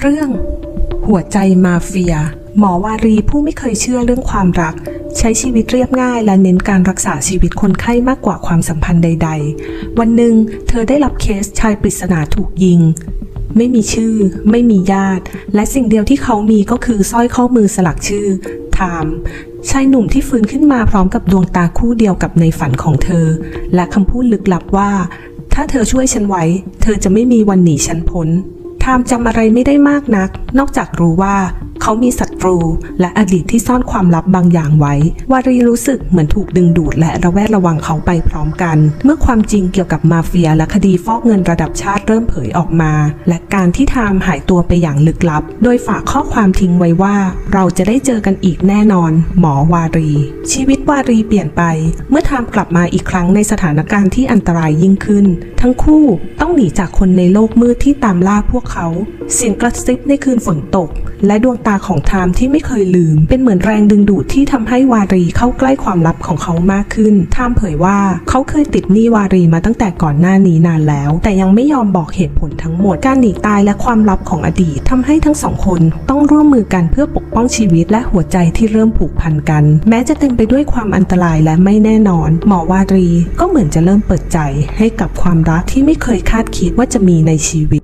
เรื่อง หัวใจมาเฟีย หมอวารีผู้ไม่เคยเชื่อเรื่องความรัก ใช้ชีวิตเรียบง่ายและเน้นการรักษาชีวิตคนไข้มากกว่าความสัมพันธ์ใด ๆ วันหนึ่งเธอได้รับเคสชายปริศนาถูกยิงไม่มีชื่อ ไม่มีญาติ และสิ่งเดียวที่เขามีก็คือสร้อยข้อมือสลักชื่อไทม์ชายหนุ่มที่ฟื้นขึ้นมาพร้อมกับดวงตาคู่เดียวกับในฝันของเธอ และคำพูดลึกลับว่า ถ้าเธอช่วยฉันไว้ เธอจะไม่มีวันหนีฉันพ้น ไทม์จำอะไรไม่ได้มากนัก นอกจากรู้ว่า เขามีศั ตรู และอดีตที่ซ่อนความลับบางอย่างไว้ วารีรู้สึกเหมือนถูกดึงดูดและระแวดระวังเขาไปพร้อมกัน เมื่อความจริงเกี่ยวกับมาเฟียและคดีฟอกเงินระดับชาติเริ่มเผยออกมา และการที่ไทม์หายตัวไปอย่างลึกลับ โดยฝากข้อความทิ้งไว้ว่า เราจะได้เจอกันอีกแน่นอน หมอวารี ชีวิตวารีเปลี่ยนไป เมื่อไทม์กลับมาอีกครั้งในสถานการณ์ที่อันตรายยิ่งขึ้น ทั้งคู่ต้องหนีจากคนในโลกมืดที่ตามล่าพวกเขา เสียงกระซิบในคืนฝนตก และดวงตาของไทม์ที่ไม่เคยลืม เป็นเหมือนแรงดึงดูดที่ทำให้วารีเข้าใกล้ความลับของเขามากขึ้นไทม์เผยว่าเขาเคยติดหนี้วารีมาตั้งแต่ก่อนหน้านี้นานแล้ว แต่ยังไม่ยอมบอกเหตุผลทั้งหมด การหนีตายและความลับของอดีตทำให้ทั้งสองคนต้องร่วมมือกันเพื่อปกป้องชีวิตและหัวใจที่เริ่มผูกพันกัน แม้จะเต็มไปด้วยความอันตรายและไม่แน่นอน หมอวารีก็เหมือนจะเริ่มเปิดใจให้กับความรักที่ไม่เคยคาดคิดว่าจะมีในชีวิต